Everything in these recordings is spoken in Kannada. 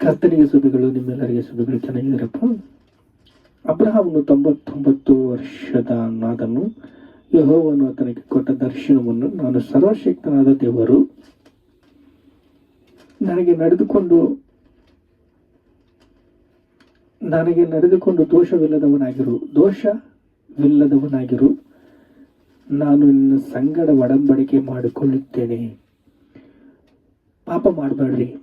ಕರ್ತನಿಗೆ ಸುಬಿಗಳು ನಿಮ್ಮೆಲ್ಲರಿಗೆ ಸುಬಿಗಳು ಚೆನ್ನಾಗಿದ್ದೀರಪ್ಪ. ಅಬ್ರಹಾಮನು ತೊಂಬತ್ತೊಂಬತ್ತು ವರ್ಷದ ನಾದನು, ಯಹೋವನು ಆತನಿಗೆ ಕೊಟ್ಟ ದರ್ಶನವನ್ನು ನಾನು ಸರ್ವಶಕ್ತನಾದ ದೇವರು. ನನಗೆ ನಡೆದುಕೊಂಡು ನನಗೆ ನಡೆದುಕೊಂಡು ದೋಷವಿಲ್ಲದವನಾಗಿರು ದೋಷವಿಲ್ಲದವನಾಗಿರು. ನಾನು ನಿನ್ನ ಸಂಗಡ ಒಡಂಬಡಿಕೆ ಮಾಡಿಕೊಳ್ಳುತ್ತೇನೆ. ಪಾಪ ಮಾಡಬೇಡ್ರಿ.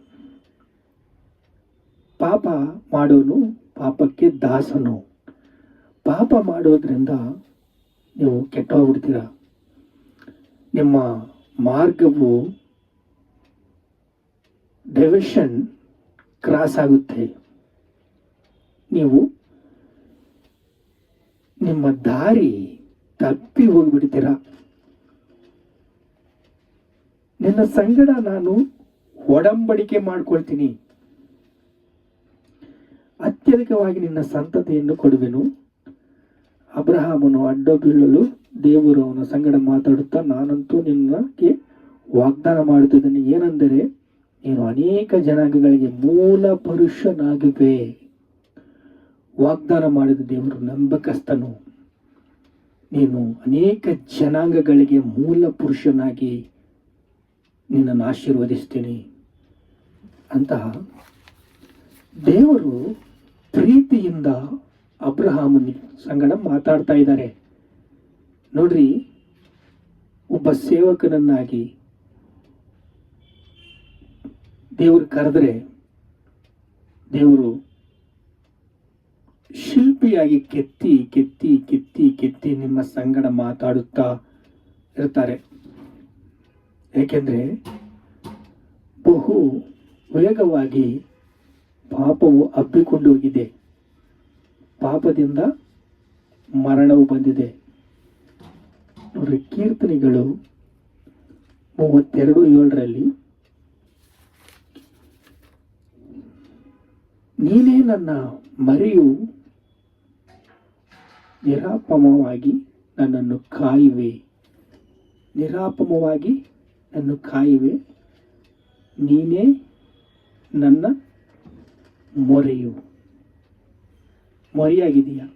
ಪಾಪ ಮಾಡೋನು ಪಾಪಕ್ಕೆ ದಾಸನು. ಪಾಪ ಮಾಡೋದ್ರಿಂದ ನೀವು ಕೆಟ್ಟೋಗ್ಬಿಡ್ತೀರ? ನಿಮ್ಮ ಮಾರ್ಗವು ಡೈವರ್ಷನ್ ಕ್ರಾಸ್ ಆಗುತ್ತೆ. ನೀವು ನಿಮ್ಮ ದಾರಿ ತಪ್ಪಿ ಹೋಗ್ಬಿಡ್ತೀರ? ನಿನ್ನ ಸಂಗಡ ನಾನು ಒಡಂಬಡಿಕೆ ಮಾಡ್ಕೊಳ್ತೀನಿ. ಅತ್ಯಧಿಕವಾಗಿ ನಿನ್ನ ಸಂತತಿಯನ್ನು ಕೊಡುವೆನು. ಅಬ್ರಹಾಮನು ಅಡ್ಡ ಬೀಳಲು ದೇವರು ಅವನ ಸಂಗಡ ಮಾತಾಡುತ್ತಾ, ನಾನಂತೂ ನಿನ್ನಕ್ಕೆ ವಾಗ್ದಾನ ಮಾಡುತ್ತಿದ್ದೇನೆ. ಏನೆಂದರೆ, ನೀನು ಅನೇಕ ಜನಾಂಗಗಳಿಗೆ ಮೂಲ ಪುರುಷನಾಗಿವೆ. ವಾಗ್ದಾನ ಮಾಡಿದ ದೇವರು ನಂಬಕಸ್ಥನು. ನೀನು ಅನೇಕ ಜನಾಂಗಗಳಿಗೆ ಮೂಲ ಪುರುಷನಾಗಿ ನಿನ್ನನ್ನು ಆಶೀರ್ವದಿಸ್ತೀನಿ ಅಂತಹ ದೇವರು ಪ್ರೀತಿಯಿಂದ ಅಬ್ರಹಾಮನ ಸಂಗಡ ಮಾತಾಡ್ತಾ ಇದ್ದಾರೆ. ನೋಡ್ರಿ, ಒಬ್ಬ ಸೇವಕನನ್ನಾಗಿ ದೇವರು ಕರೆದ್ರೆ ದೇವರು ಶಿಲ್ಪಿಯಾಗಿ ಕೆತ್ತಿ ಕೆತ್ತಿ ಕೆತ್ತಿ ಕೆತ್ತಿ ನಿಮ್ಮ ಸಂಗಡ ಮಾತಾಡುತ್ತಾ ಇರ್ತಾರೆ. ಏಕೆಂದರೆ ಬಹು ವೇಗವಾಗಿ ಪಾಪವು ಹಬ್ಬಿಕೊಂಡು ಹೋಗಿದೆ ಪಾಪದಿಂದ ಮರಣವು ಬಂದಿದೆ. ನೋಡ್ರಿ ಕೀರ್ತನೆಗಳು ಮೂವತ್ತೆರಡು ಏಳರಲ್ಲಿ, ನೀನೇ ನನ್ನ ಮರೆಯು, ನಿರಾಪಮವಾಗಿ ನನ್ನನ್ನು ಕಾಯುವೆ. ನಿರಾಪಮವಾಗಿ ನನ್ನ ಕಾಯುವೆ. ನೀನೇ ನನ್ನ ಮೊರೆಯು. ಮೊರೆಯಾಗಿದೆಯಾ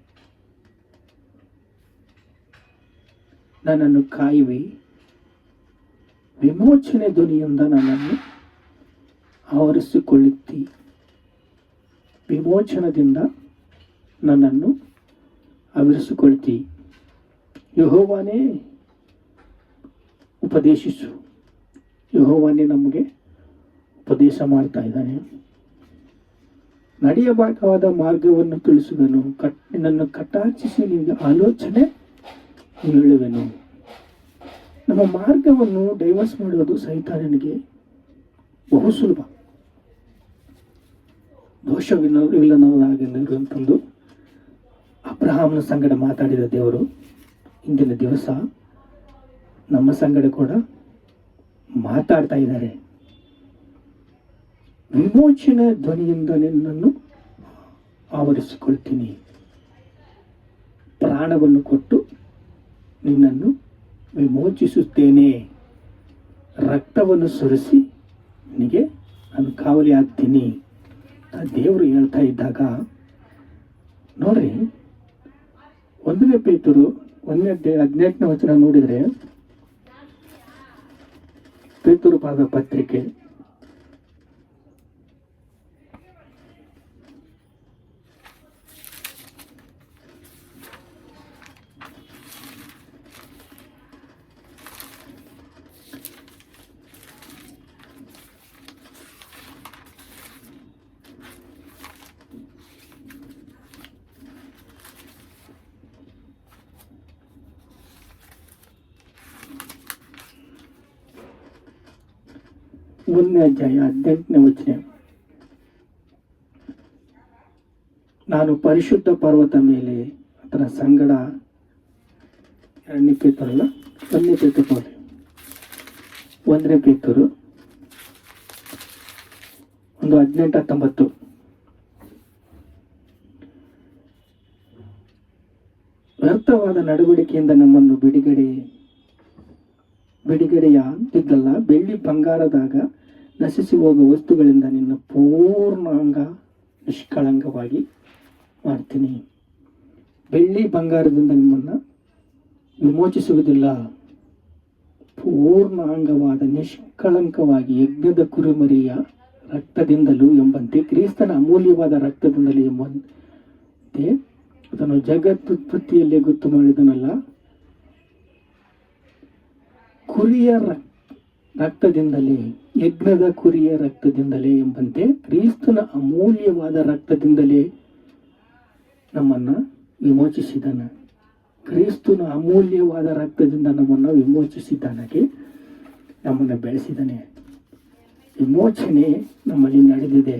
ನನ್ನನ್ನು ಕಾಯುವೆ. ವಿಮೋಚನೆ ಧ್ವನಿಯಿಂದ ನನ್ನನ್ನು ಆವರಿಸಿಕೊಳ್ಳುತ್ತಿ. ವಿಮೋಚನದಿಂದ ನನ್ನನ್ನು ಆವರಿಸಿಕೊಳ್ತಿ ಯಹೋವಾನೇ, ಉಪದೇಶಿಸು. ಯಹೋವಾನೇ ನಮಗೆ ಉಪದೇಶ ಮಾಡ್ತಾ ಇದ್ದಾನೆ. ನಡೆಯಬೇಕಾದ ಮಾರ್ಗವನ್ನು ತಿಳಿಸುವೆನು. ಕಟ್, ನಿನ್ನನ್ನು ಕಟಾಚಿಸಿ ನಿನ್ನ ಆಲೋಚನೆ ಹೇಳುವೆನು. ನಮ್ಮ ಮಾರ್ಗವನ್ನು ಡೈವರ್ಸ್ ಸಹಿತ ನನಗೆ ಬಹು ಸುಲಭ. ದೋಷವಿಲ್ಲ ಇಲ್ಲನವರಾಗಿರುವಂತಂದು ಅಬ್ರಹಾಮನ ಸಂಗಡ ಮಾತಾಡಿದ ದೇವರು ಇಂದಿನ ದಿವಸ ನಮ್ಮ ಸಂಗಡ ಕೂಡ ಮಾತಾಡ್ತಾ ಇದ್ದಾರೆ. ವಿಮೋಚನೆ ಧ್ವನಿಯಿಂದ ನಿನ್ನನ್ನು ಆವರಿಸಿಕೊಳ್ತೀನಿ. ಪ್ರಾಣವನ್ನು ಕೊಟ್ಟು ನಿನ್ನನ್ನು ವಿಮೋಚಿಸುತ್ತೇನೆ. ರಕ್ತವನ್ನು ಸುರಿಸಿ ನಿನಗೆ ನಾನು ಕಾವಲಿ ಆಗ್ತೀನಿ. ಆ ದೇವರು ಹೇಳ್ತಾ ಇದ್ದಾಗ, ನೋಡ್ರಿ, ಒಂದನೇ ಪೇತರು ಒಂದನೇ ಹದಿನೆಂಟನೇ ವಚನ ನೋಡಿದರೆ, ಪೇತರು ಪಾದ ಪತ್ರಿಕೆ ಒಂದನೇ ಅಧ್ಯಾಯ ಹದಿನೆಂಟನೇ ವಚನ. ನಾನು ಪರಿಶುದ್ಧ ಪರ್ವತ ಮೇಲೆ ಅದರ ಸಂಗಡ ಎರಡನೇ ಪೇತರಲ್ಲ ಒಂದನೇ ನೋಡಿ ಒಂದನೇ ಪೇತರು ಒಂದು ಹದಿನೆಂಟು ಹತ್ತೊಂಬತ್ತು. ವ್ಯರ್ಥವಾದ ನಡವಳಿಕೆಯಿಂದ ನಮ್ಮನ್ನು ಬಿಡುಗಡೆ ಬಿಡುಗಡೆಯ ಇದ್ದಲ್ಲ ಬೆಳ್ಳಿ ಬಂಗಾರದಾಗ ನಶಿಸಿ ಹೋಗುವ ವಸ್ತುಗಳಿಂದ ನಿನ್ನ ಪೂರ್ಣಾಂಗ ನಿಷ್ಕಳಂಕವಾಗಿ ಮಾಡ್ತೀನಿ. ಬೆಳ್ಳಿ ಬಂಗಾರದಿಂದ ನಿಮ್ಮನ್ನು ವಿಮೋಚಿಸುವುದಿಲ್ಲ. ಪೂರ್ಣಾಂಗವಾದ ನಿಷ್ಕಳಂಕವಾಗಿ ಯಜ್ಞದ ಕುರಿಮರಿಯ ರಕ್ತದಿಂದಲೂ ಎಂಬಂತೆ ಕ್ರಿಸ್ತನ ಅಮೂಲ್ಯವಾದ ರಕ್ತದಿಂದಲೂ ಎಂಬಂತೆ ಅದನ್ನು ಜಗತ್ತುತ್ಪತ್ತಿಯಲ್ಲೇ ಗೊತ್ತು ಮಾಡಿದನಲ್ಲ. ಕುರಿಯ ರಕ್- ರಕ್ತದಿಂದಲೇ, ಯಜ್ಞದ ಕುರಿಯ ರಕ್ತದಿಂದಲೇ ಎಂಬಂತೆ ಕ್ರಿಸ್ತನ ಅಮೂಲ್ಯವಾದ ರಕ್ತದಿಂದಲೇ ನಮ್ಮನ್ನು ವಿಮೋಚಿಸಿದನು ಕ್ರಿಸ್ತನ ಅಮೂಲ್ಯವಾದ ರಕ್ತದಿಂದ ನಮ್ಮನ್ನು ವಿಮೋಚಿಸಿದ್ದಾನಗೆ ನಮ್ಮನ್ನು ಬೆಳೆಸಿದ್ದಾನೆ. ವಿಮೋಚನೆ ನಮ್ಮಲ್ಲಿ ನಡೆದಿದೆ.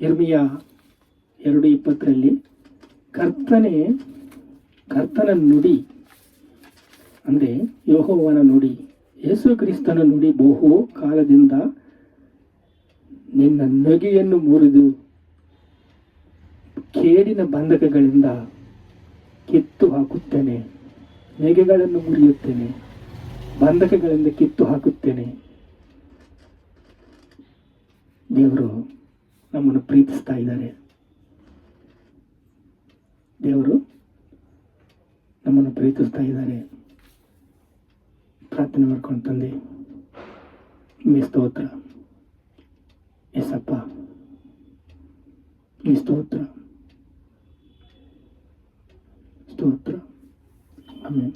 ಇರ್ಮಿಯ ಎರಡು ಇಪ್ಪತ್ತರಲ್ಲಿ ಕರ್ತನೆ, ಕರ್ತನ ನುಡಿ, ಅಂದರೆ ಯೋಹೋವನ ನುಡಿ. ಯೇಸು ಕ್ರಿಸ್ತನ ನುಡಿ ಬಹು ಕಾಲದಿಂದ ನಿನ್ನ ನಗೆಯನ್ನು ಮುರಿದು ಕೇಡಿನ ಬಂಧಕಗಳಿಂದ ಕಿತ್ತು ಹಾಕುತ್ತೇನೆ. ನೆಗೆಗಳನ್ನು ಮುರಿಯುತ್ತೇನೆ. ಬಂಧಕಗಳಿಂದ ಕಿತ್ತು ಹಾಕುತ್ತೇನೆ. ದೇವರು ನಮ್ಮನ್ನು ಪ್ರೀತಿಸ್ತಾ ಇದ್ದಾರೆ. ದೇವರು ನಮ್ಮನ್ನು ಪ್ರೀತಿಸ್ತಾ ಇದ್ದಾರೆ. ప్రార్థన వరకు ఉంటుంది. మీ స్తోత్ర. ఎసప్ప మీ స్తోత్ర. స్తోత్ర. ఆమె